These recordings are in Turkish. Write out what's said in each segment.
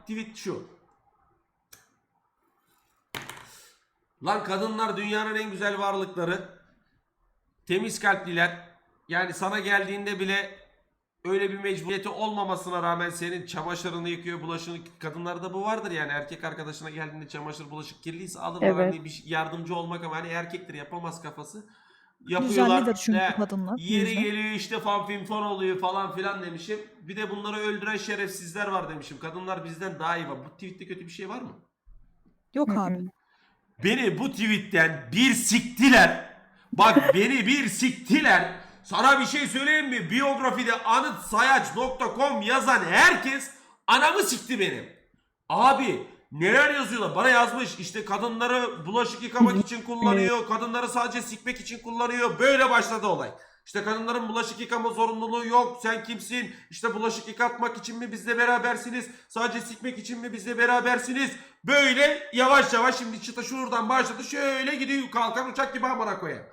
tweet şu. Lan kadınlar dünyanın en güzel varlıkları. Temiz kalpliler. Yani sana geldiğinde bile öyle bir mecburiyeti olmamasına rağmen senin çamaşırını yıkıyor, bulaşığını kadınlarda bu vardır yani erkek arkadaşına geldiğinde çamaşır bulaşık kirliyse alırlar Evet. hani bir yardımcı olmak ama hani erkektir yapamaz kafası. Yapıyorlar. Düzenlidir çünkü He, kadınlar. Yeri yüzden. geliyor işte fan film fon oluyor falan filan demişim. Bir de bunları öldüren şerefsizler var demişim. Kadınlar bizden daha iyi var. Bu tweette kötü bir şey var mı? Yok abi. Beni bu tweetten bir siktiler. Bak beni bir siktiler. Sana bir şey söyleyeyim mi? Biyografide anıtsayaç.com yazan herkes anamı sikti benim. Abi neler yazıyorlar? Bana yazmış işte kadınları bulaşık yıkamak için kullanıyor. Kadınları sadece sikmek için kullanıyor. Böyle başladı olay. İşte kadınların bulaşık yıkama zorunluluğu yok. Sen kimsin? İşte bulaşık yıkatmak için mi bizle berabersiniz? Sadece sikmek için mi bizle berabersiniz? Böyle yavaş yavaş şimdi çıta şuradan başladı. Şöyle gidiyor kalkan uçak gibi amına koyayım.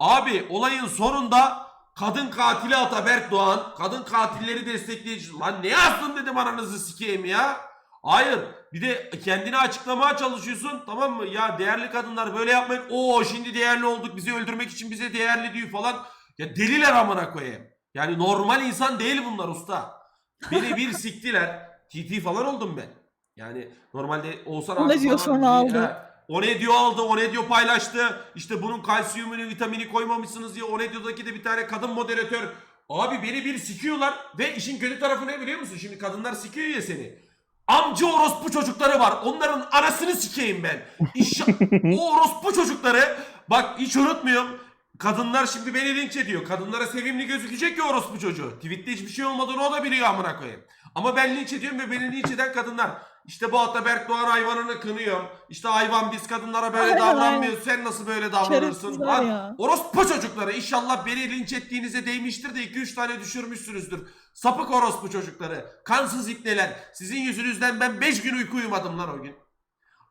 Abi olayın sonunda kadın katili Ataberk Doğan, kadın katilleri destekleyici. Lan ne yazdın dedim ananızı sikeyim ya. Hayır. Bir de kendini açıklamaya çalışıyorsun. Tamam mı? Ya değerli kadınlar böyle yapmayın. Oo şimdi değerli olduk. Bizi öldürmek için bize değerli diyor falan. Ya deliler amına koyayım. Yani normal insan değil bunlar usta. Beni bir siktiler. TT falan oldum ben. Yani normalde Oğuzhan O ne diyor sonra aldı. O ne diyor aldı, o ne diyor paylaştı. İşte bunun kalsiyumunu, vitamini koymamışsınız diye. O ne diyor'daki de bir tane kadın moderatör. Abi beni bir sikiyorlar ve işin kötü tarafı ne biliyor musun? Şimdi kadınlar sikiyor ya seni. Amca orospu çocukları var. Onların anasını sikeyim ben. İşte o orospu çocukları bak hiç unutmuyorum. Kadınlar şimdi beni linç ediyor. Kadınlara sevimli gözükecek ya orospu çocuğu. Tweette hiçbir şey olmadığını o da biliyor amına koyayım. Ama ben linç ediyorum ve beni linç eden kadınlar. İşte bu Ataberk Doğan hayvanını kınıyor. İşte hayvan biz kadınlara böyle Aynen, davranmıyoruz. Sen nasıl böyle davranırsın? Şerefsizler Lan ya. orospu çocukları. İnşallah beni linç ettiğinize değmiştir de 2-3 tane düşürmüşsünüzdür. Sapık orospu çocukları. Kansız ipneler. Sizin yüzünüzden ben 5 gün uyku uyumadım lan o gün.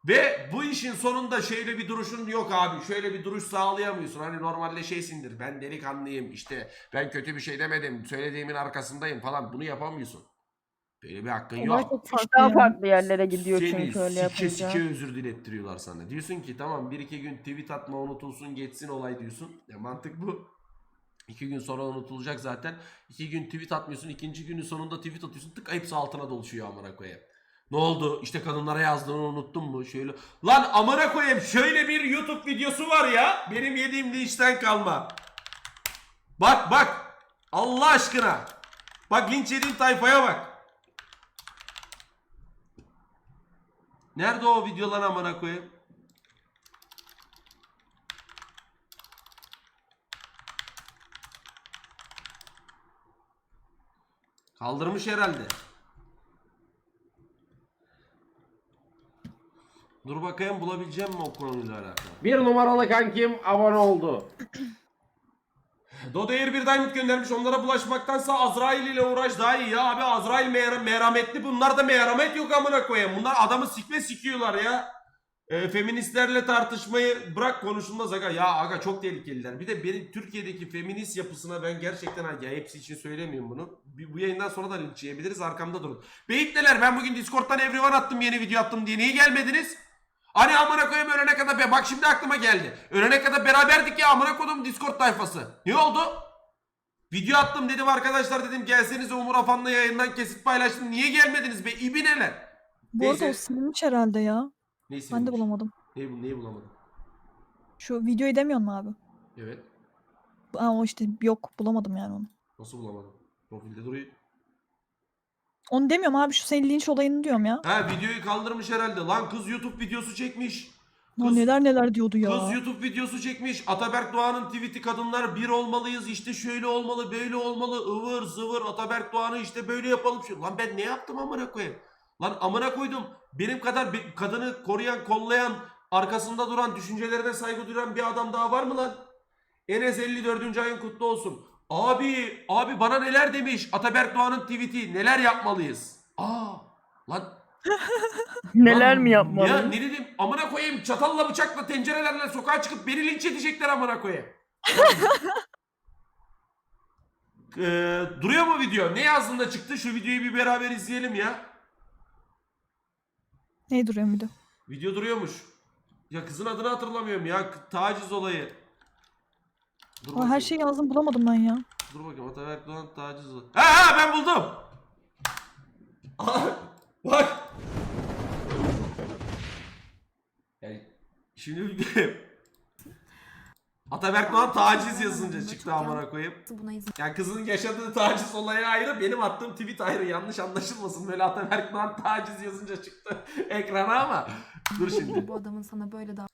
Ve bu işin sonunda şöyle bir duruşun yok abi. Şöyle bir duruş sağlayamıyorsun. Hani normalde şeysindir. Ben delikanlıyım işte. Ben kötü bir şey demedim. Söylediğimin arkasındayım falan. Bunu yapamıyorsun. Böyle bir hakkın Olay yok. çok farklı. daha yani. farklı yerlere gidiyor Seni çünkü öyle sike yapınca. sike özür dilettiriyorlar sana. Diyorsun ki tamam bir iki gün tweet atma unutulsun geçsin olay diyorsun. Ya mantık bu. İki gün sonra unutulacak zaten. İki gün tweet atmıyorsun. ikinci günün sonunda tweet atıyorsun. Tık hepsi altına doluşuyor amına koyayım. Ne oldu? İşte kadınlara yazdığını unuttun mu? Şöyle. Lan amına koyayım şöyle bir YouTube videosu var ya. Benim yediğim linçten kalma. Bak bak. Allah aşkına. Bak linç yediğim tayfaya bak. Nerede o video lan amına koyayım? Kaldırmış herhalde. Dur bakayım bulabileceğim mi o konuyla alakalı? Bir numaralı kankim abone oldu. Dodo Air bir diamond göndermiş. Onlara bulaşmaktansa Azrail ile uğraş daha iyi ya. Abi Azrail mer- merhametli. Bunlar da merhamet yok amına koyayım. Bunlar adamı sikme sikiyorlar ya. E, feministlerle tartışmayı bırak konuşulmaz aga. Ya aga çok tehlikeliler. Bir de benim Türkiye'deki feminist yapısına ben gerçekten ya hepsi için söylemiyorum bunu. Bu yayından sonra da linç. Arkamda durun. Beyitler ben bugün Discord'dan everyone attım yeni video attım diye. Niye gelmediniz? Hani amına koyayım ölene kadar be bak şimdi aklıma geldi. Ölene kadar beraberdik ya amına koydum Discord tayfası. Ne oldu? Video attım dedim arkadaşlar dedim gelsenize Umur Afan'la yayından kesit paylaştım. Niye gelmediniz be ibineler? Bu arada o Neyse. silinmiş herhalde ya. Neyse. Ben de bulamadım. Neyi, neyi bulamadım? Şu videoyu demiyor mu abi? Evet. Aa, o işte yok bulamadım yani onu. Nasıl bulamadım? Profilde duruyor. Onu demiyorum abi şu senin linç olayını diyorum ya. Ha videoyu kaldırmış herhalde. Lan kız YouTube videosu çekmiş. Lan Kız- neler neler diyordu ya. Kız YouTube videosu çekmiş. Ataberk Doğan'ın tweet'i kadınlar bir olmalıyız. işte şöyle olmalı, böyle olmalı. ıvır zıvır Ataberk Doğan'ı işte böyle yapalım. Lan ben ne yaptım amına koyayım? Lan amına koydum. Benim kadar bir kadını koruyan, kollayan, arkasında duran, düşüncelerine saygı duyan bir adam daha var mı lan? Enes 54. ayın kutlu olsun. Abi, abi bana neler demiş Ataberk Doğan'ın tweet'i. Neler yapmalıyız? Aa, lan Neler Lan mi yapmalı? Ya ne dedim? Amına koyayım çatalla bıçakla tencerelerle sokağa çıkıp beni linç edecekler amına koyayım. Ee, duruyor mu video? Ne yazdığında çıktı? Şu videoyu bir beraber izleyelim ya. Ne duruyor müdür? Video duruyormuş. Ya kızın adını hatırlamıyorum ya. Taciz olayı. Dur Aa, bakayım. her şeyi yazdım bulamadım ben ya. Dur bakayım. Ataberk Doğan taciz olayı. Ha ha ben buldum. Aa, bak. Yani şimdi Ataberk Doğan taciz yazınca çıktı amına koyayım. Buna izin Yani kızın yaşadığı taciz olayı ayrı, benim attığım tweet ayrı. Yanlış anlaşılmasın. Böyle Ataberk Doğan taciz yazınca çıktı ekrana ama. Dur şimdi. bu adamın sana böyle daha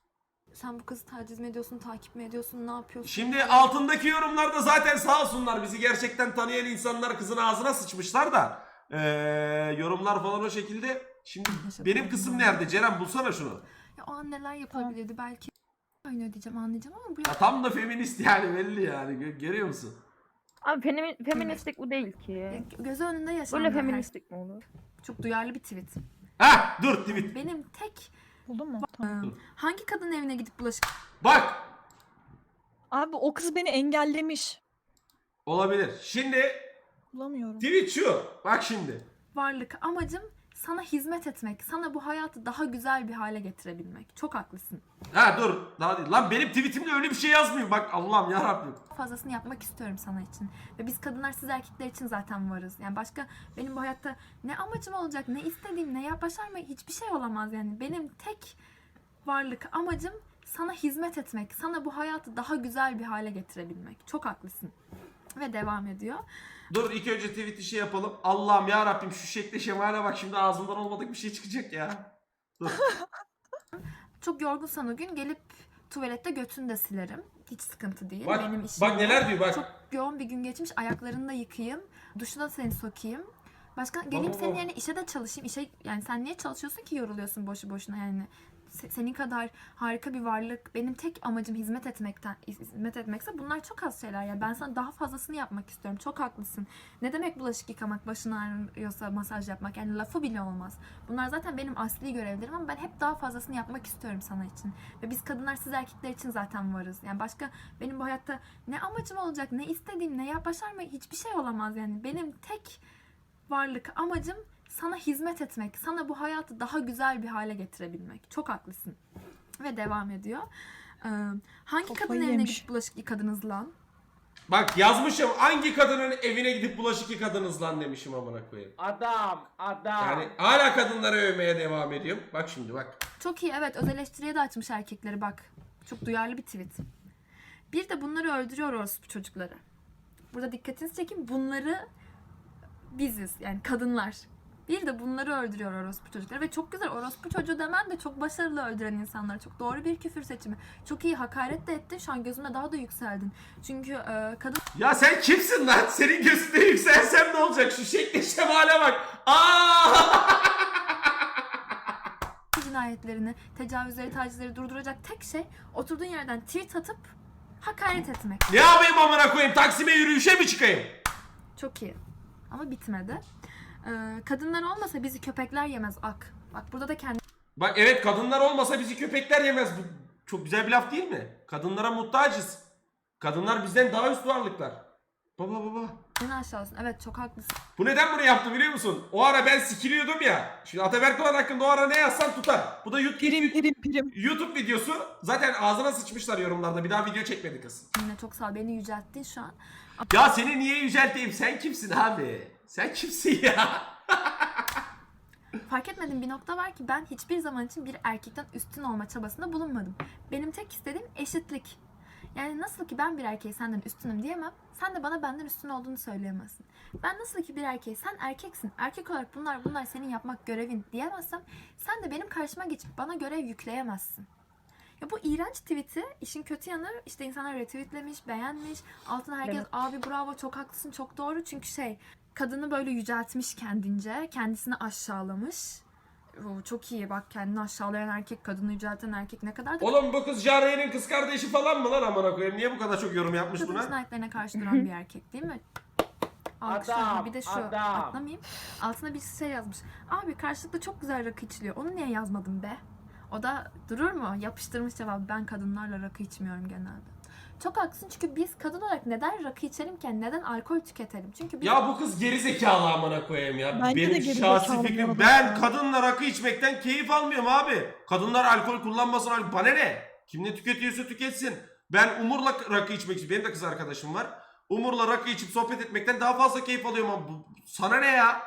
sen bu kızı taciz mi ediyorsun, takip mi ediyorsun, ne yapıyorsun? Şimdi altındaki yorumlarda zaten sağ olsunlar bizi gerçekten tanıyan insanlar kızın ağzına sıçmışlar da. Ee, yorumlar falan o şekilde. Şimdi benim kısım nerede? Ceren bulsana şunu. Ya o an neler yapılabilirdi belki oynuyor diyeceğim anlayacağım ama bu Ya tam da feminist yani belli yani. Gö- görüyor musun? Abi femi- feministlik bu değil ki. ya, gözü önünde yaşanan Böyle bir feministlik mi olur? her- Çok duyarlı bir tweet. Ha dur tweet. Benim tek Buldun mu? Tamam. hangi kadın evine gidip bulaşık Bak Abi o kız beni engellemiş. olabilir. Şimdi Bulamıyorum. tweet şu. Bak şimdi. varlık amacım sana hizmet etmek, sana bu hayatı daha güzel bir hale getirebilmek. Çok haklısın. Ha dur daha değil. Lan benim tweetimde öyle bir şey yazmıyor. Bak Allah'ım ya Rabbim. fazlasını yapmak istiyorum sana için. Ve biz kadınlar siz erkekler için zaten varız. Yani başka benim bu hayatta ne amacım olacak, ne istediğim, ne yap başarmayı hiçbir şey olamaz yani. Benim tek varlık amacım sana hizmet etmek, sana bu hayatı daha güzel bir hale getirebilmek. Çok haklısın. Ve devam ediyor. Dur ilk önce tweet'i şey yapalım. Allah'ım ya Rabbim şu şekle şemale bak şimdi ağzımdan olmadık bir şey çıkacak ya. Dur. Çok yorgunsan o gün gelip tuvalette götünü de silerim. Hiç sıkıntı değil. Bak, Benim işim bak neler diyor bak. Çok yoğun bir gün geçmiş. Ayaklarını da yıkayayım. Duşuna seni sokayım. Başka geleyim senin yerine işe de çalışayım. İşe yani sen niye çalışıyorsun ki yoruluyorsun boşu boşuna yani. Se- senin kadar harika bir varlık. Benim tek amacım hizmet etmekten hizmet etmekse bunlar çok az şeyler ya. Ben sana daha fazlasını yapmak istiyorum. Çok haklısın. Ne demek bulaşık yıkamak, başın ağrıyorsa masaj yapmak yani lafı bile olmaz. Bunlar zaten benim asli görevlerim ama ben hep daha fazlasını yapmak istiyorum sana için. Ve biz kadınlar siz erkekler için zaten varız. Yani başka benim bu hayatta ne amacım olacak, ne istediğim, ne yap başarmayı hiçbir şey olamaz yani. Benim tek varlık amacım sana hizmet etmek, sana bu hayatı daha güzel bir hale getirebilmek. Çok haklısın. Ve devam ediyor. Ee, hangi Kafayı kadın evine yemiş. gidip bulaşık yıkadınız lan? Bak yazmışım hangi kadının evine gidip bulaşık yıkadınız lan demişim amına koyayım. Adam, adam. Yani hala kadınları övmeye devam ediyorum. Bak şimdi bak. Çok iyi evet öz eleştiriye de açmış erkekleri bak. Çok duyarlı bir tweet. Bir de bunları öldürüyor orospu çocukları. Burada dikkatinizi çekin bunları biziz yani kadınlar. Bir de bunları öldürüyor orospu çocukları ve çok güzel orospu çocuğu demen de çok başarılı öldüren insanlar. Çok doğru bir küfür seçimi. Çok iyi hakaret de ettin şu an gözüme daha da yükseldin. Çünkü e, kadın Ya sen kimsin lan? Senin gözünde yükselsem ne olacak? Şu şekle şemale bak. Aa! cinayetlerini, tecavüzleri, tacizleri durduracak tek şey oturduğun yerden tweet atıp hakaret etmek. ne yapayım amına koyayım? Taksim'e yürüyüşe mi çıkayım? Çok iyi. Ama bitmedi. Ee, kadınlar olmasa bizi köpekler yemez ak. Bak burada da Bak evet kadınlar olmasa bizi köpekler yemez. Bu çok güzel bir laf değil mi? Kadınlara muhtacız. Kadınlar bizden daha üst varlıklar. Baba baba. kendini aşağısın. Evet çok haklısın. Bu neden bunu yaptı biliyor musun? O ara ben sikiliyordum ya. Şimdi Ataberk Doğan hakkında o ara ne yazsam tutar. Bu da YouTube, Pirim pirim pirim. YouTube videosu. Zaten ağzına sıçmışlar yorumlarda. Bir daha video çekmedi kız. Yine çok sağ ol. Beni yücelttin şu an. Ya seni niye yücelteyim? Sen kimsin abi? Sen kimsin ya? Fark etmediğim bir nokta var ki ben hiçbir zaman için bir erkekten üstün olma çabasında bulunmadım. Benim tek istediğim eşitlik. Yani nasıl ki ben bir erkeğe senden üstünüm diyemem, sen de bana benden üstün olduğunu söyleyemezsin. Ben nasıl ki bir erkeğe sen erkeksin, erkek olarak bunlar bunlar senin yapmak görevin diyemezsem, sen de benim karşıma geçip bana görev yükleyemezsin. Ya bu iğrenç tweet'i işin kötü yanı işte insanlar retweetlemiş, beğenmiş. Altına herkes Evet. abi bravo çok haklısın çok doğru. Çünkü şey kadını böyle yüceltmiş kendince. Kendisini aşağılamış. Oo, çok iyi bak kendini aşağılayan erkek, kadını yücelten erkek ne kadar da Oğlum bu kız Jariye'nin kız kardeşi falan mı lan amına koyayım? Niye bu kadar çok yorum yapmış kadın buna? cinayetlerine karşı duran bir erkek değil mi? Alkışlarım. Adam, bir de şu adam. atlamayayım. Altına bir şey yazmış. Abi karşılıklı çok güzel rakı içiliyor. Onu niye yazmadın be? O da durur mu? Yapıştırmış cevabı. Ben kadınlarla rakı içmiyorum genelde. Çok haklısın çünkü biz kadın olarak neden rakı içelimken neden alkol tüketelim? Çünkü biz Ya bu kız geri zekalı amına koyayım ya. Bence de Benim geri şahsi zekalı bu fikrim ben kadınla rakı içmekten keyif almıyorum abi. Kadınlar alkol kullanmasın alkol. Bana ne? Kim ne tüketiyorsa tüketsin. Ben Umur'la rakı içmek için benim de kız arkadaşım var. Umur'la rakı içip sohbet etmekten daha fazla keyif alıyorum ama bu, sana ne ya?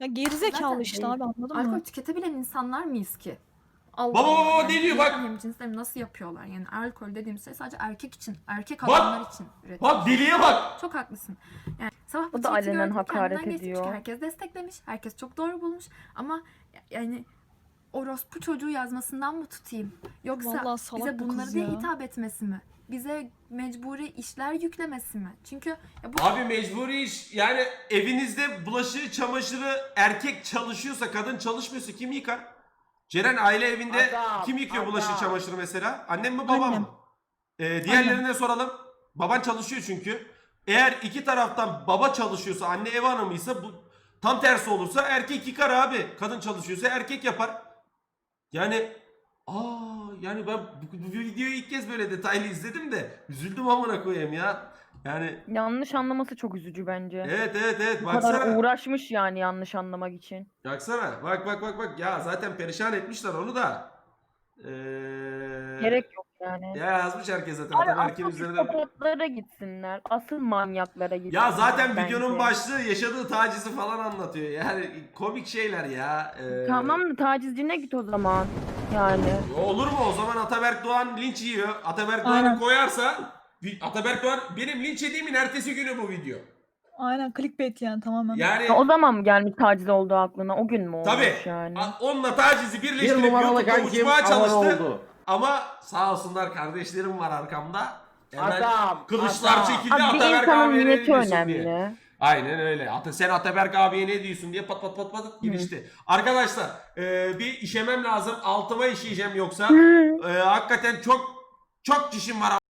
Ya gerizekalı Zaten işte abi anladın alkol mı? tüketebilen insanlar mıyız ki? Allah Baba, Allah. baba, ne diyor bak? Hem cinsleri nasıl yapıyorlar? Yani alkol dediğim şey sadece erkek için, erkek Bak! adamlar için üretilir. Bak deliye bak. Çok haklısın. Yani sabah bu da tweet'i alenen gördüm, hakaret kendimden geçmiş. ediyor. Herkes desteklemiş. Herkes çok doğru bulmuş. Ama yani orospu çocuğu yazmasından mı tutayım? Yoksa Vallahi salak bize bu bunları kız diye ya. hitap etmesi mi? Bize mecburi işler yüklemesi mi? Çünkü ya bu Abi mecburi iş yani evinizde bulaşığı çamaşırı erkek çalışıyorsa kadın çalışmıyorsa kim yıkar? Ceren aile evinde Adam, kim yıkıyor adam. bulaşığı çamaşırı mesela? Annem mi babam Annem. mı? Ee, diğerlerine soralım. Baban çalışıyor çünkü. Eğer iki taraftan baba çalışıyorsa anne ev hanımıysa bu tam tersi olursa erkek yıkar abi. Kadın çalışıyorsa erkek yapar. Yani aa yani ben bu, bu videoyu ilk kez böyle detaylı izledim de üzüldüm amına koyayım ya. Yani Yanlış anlaması çok üzücü bence. evet evet evet Bu kadar baksana. uğraşmış yani yanlış anlamak için. Baksana bak bak bak bak ya zaten perişan etmişler onu da. Ee, Gerek yok yani. Ya yazmış herkes zaten. Abi Ataberk'in asıl üzerine. psikopatlara gitsinler. Asıl manyaklara gitsinler. Ya zaten bence. videonun başlığı yaşadığı tacizi falan anlatıyor. Yani komik şeyler ya. Ee, Tamam mı tacizcine git o zaman. Yani. Olur mu o zaman Ataberk Doğan linç yiyor. Ataberk Doğan'ı Aynen. koyarsa Ataberk Doğan benim linç yediğimin ertesi günü bu video. Aynen clickbait yani tamamen. Yani Ya o zaman mı gelmiş taciz olduğu aklına? O gün mü olmuş tabii yani? a- onunla tacizi Bir birleştirip numaralı YouTube'da kankim uçmaya çalıştı. oldu. Ama sağ olsunlar kardeşlerim var arkamda. Hemen Adam, kılıçlar adam. çekildi Abi bir Ataberk insanın abiye ne niyeti diyorsun önemli. diye. Aynen öyle. Ata, sen Ataberk abiye ne diyorsun diye pat pat pat pat girişti. Arkadaşlar e, bir işemem lazım. Altıma işeyeceğim yoksa. E, hakikaten çok çok dişim var